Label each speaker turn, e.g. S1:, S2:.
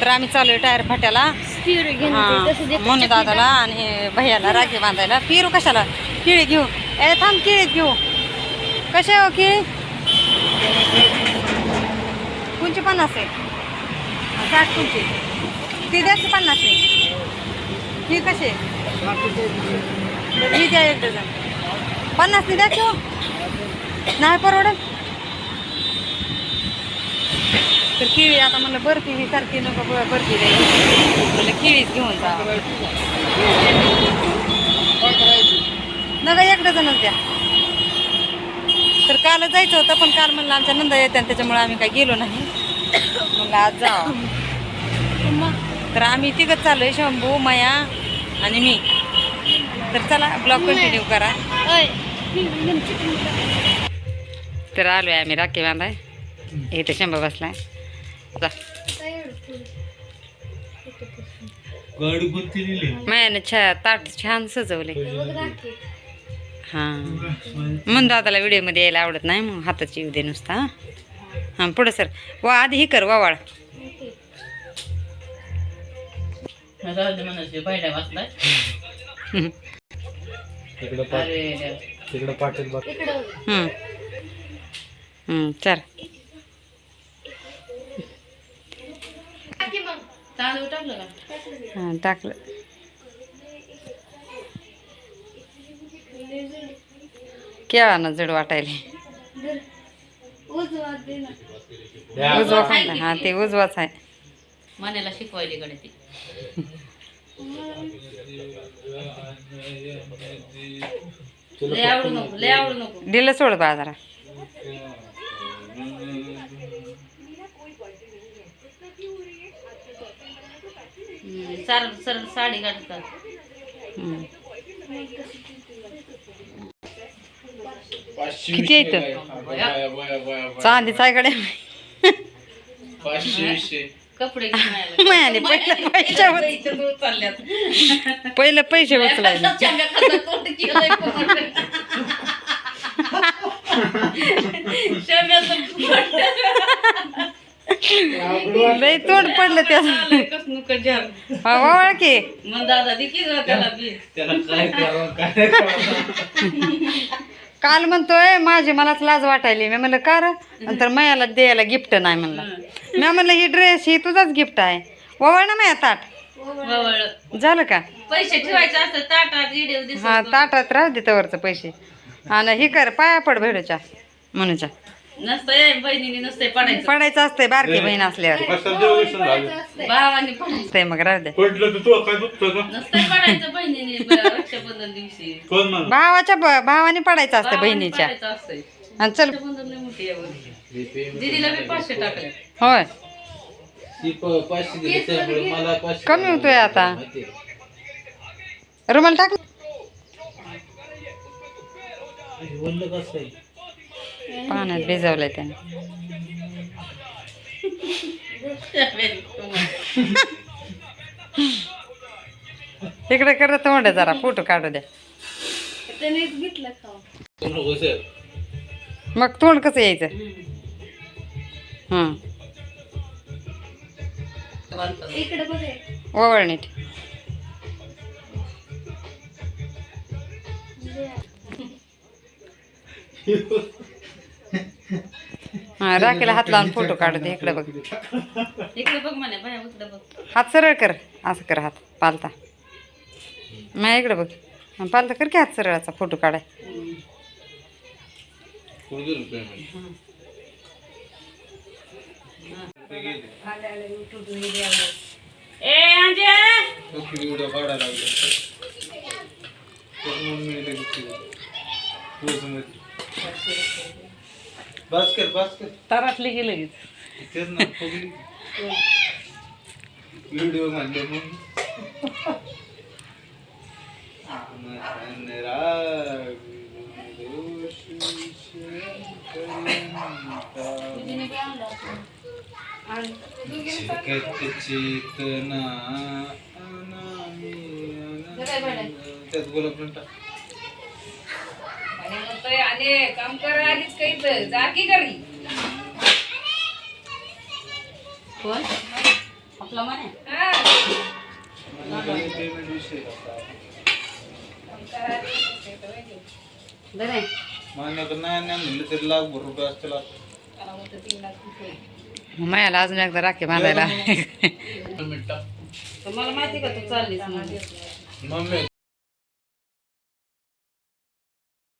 S1: तर आम्ही चालू आहे टायर फाट्याला. म्हणून दादाला आणि भैयाला राखी बांधायला. पिरू कशाला? किळी घेऊ. ए थांब किळीत घेऊ. कसे हो किळी? कोणची पन्नास आहे? साठ कोणची? ती द्या की पन्नास आहे. ही बरं, ही द्या एक डझन. पन्नास ती द्या की हो. नाही परवडत तर किवी आता म्हणलं बर्फी ही सारखी नको ब- बर्फी द्यायची म्हणलं किवीच घेऊन जा. नका एक जणच द्या. तर काल जायचं होतं पण काल म्हणलं आमच्या नंदा येत्या त्याच्यामुळे आम्ही काही गेलो नाही. म्हणलं आज जा तर आम्ही तिघंच चालू आहे शंभू माया आणि मी. तर चला ब्लॉग कंटिन्यू करा. तर आलो आहे आम्ही राखी बांधाय. इथे शंभू बसलाय. मायाने छा ताट छान सजवले.
S2: हे.
S1: हां म्हणून दादाला व्हिडिओमध्ये यायला आवडत नाही मग हाताची येऊ दे नुसता हां. पुढं सर. वा आधी ही कर वावाळ
S3: तिकडं पाट तिकडं पाटील
S1: चल
S2: राखी मग.
S1: हां टाकलं केळानं जड वाटायले.
S2: उजवा दे ना.
S1: उजवा खाल्ला हां ते उजवाच आहे
S4: मनाला शिकवायली कडे ती लय आवडू नको लय आवडू नको
S1: दिलं सोड बाजारा
S4: सरळ सरळ साडी
S1: हम्म. किती आहे इथं? चांदीचा आहे. कडे
S4: कपडे
S1: पहिलं पैसे उच-
S4: इथं दूर चालल्यात.
S1: पहिलं पैसे उचलायचे
S4: चांगल्या खातात तोंड केलंय कोणाकडे. शेम्याचं
S1: लई तोंड पडलं त्या
S4: आलंय कसनुकं जाम.
S1: वावळ की
S4: मग दादा दे की जरा त्याला बी.
S3: त्याला काय करावं काय करावं?
S1: काल म्हणतोय माझी मलाच लाज वाटायली. मी म्हणलं का रे? नंतर मयाला द्यायला गिफ्ट नाही म्हणलं. मी म्हणलं ही ड्रेस ही तुझाच गिफ्ट आहे. ववळ ना माया ताट. झालं का?
S4: पैसे ठेवायचे असतात ताटात
S1: हा ताटात राहू दे तवरचं पैसे. आणि ही कर पाया पड भेडूच्या म्हणूच्या
S4: नसतंय बहिणीने नसतंय पडायचं.
S1: पडायचं असतंय बारकी बहीण असल्यावर.
S4: भावाने पडायचं.
S1: ते मग राहू दे.
S3: पडलं तर तू काय दुखतं का?
S4: नसतंय पडायचं बहिणीने ब- रक्षाबंधन दिवशी.
S3: कोण म्हणा
S1: भावाच्या ब- भावाने पडायचं असतं
S4: भावाने
S1: बहिणीच्या.
S4: पडायचं असतंय.
S1: आणि चल.
S4: रक्षाबंधन लय मोठी आहे बघ. दीदीला बी पाचशे टाकले.
S1: होय.
S5: ती प- पाचशे दिली त्यामुळे मला पाचशे
S1: कमी होतोय आता. रुमाल टाक.
S5: हे वल्ल कसं आहे
S1: पाण्यात भिजवलंय त्याने. इकडे कर तोंड जरा फोटो काढू द्या. मग तोंड कसं यायचं? हं
S2: इकडं
S1: ओवळ नीट. हा राखीला हात लावून फोटो काढू दे इकडे बघ.
S4: इकडे बघ म्हणे बाया इकडे बघ.
S1: हात सरळ कर असं कर हात पालता. नाही इकडे बघ. हा, पालता कर की हात सरळाचा फोटो काढाय
S4: ए अंजे
S5: बस कर बस कर.
S1: तारातली गेलं
S5: तेच ना फुगली. व्हिडिओ म्हणले मग चेतना. त्यात म्हणता
S4: आले काम कर आलीच काही जा की घरी. कोण?
S2: आपला बरे
S5: मान्य नाही नाही म्हणलं तरी लाख भर रुपये असतील
S1: मायाला अजून एकदा राखी बांधायला.
S2: मला माहिती का तू चाललीस
S5: मम्मी